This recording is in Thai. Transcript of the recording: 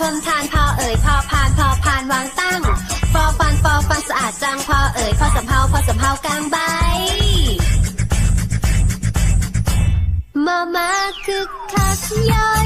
ทนทานพอเอ่ยพอพานพอพานวางตั้งฟอฟันฟอฟันสะอาดจังพอเอ่ยพอสำเภาพอสำเภากลางใบมามาคึกคักยอย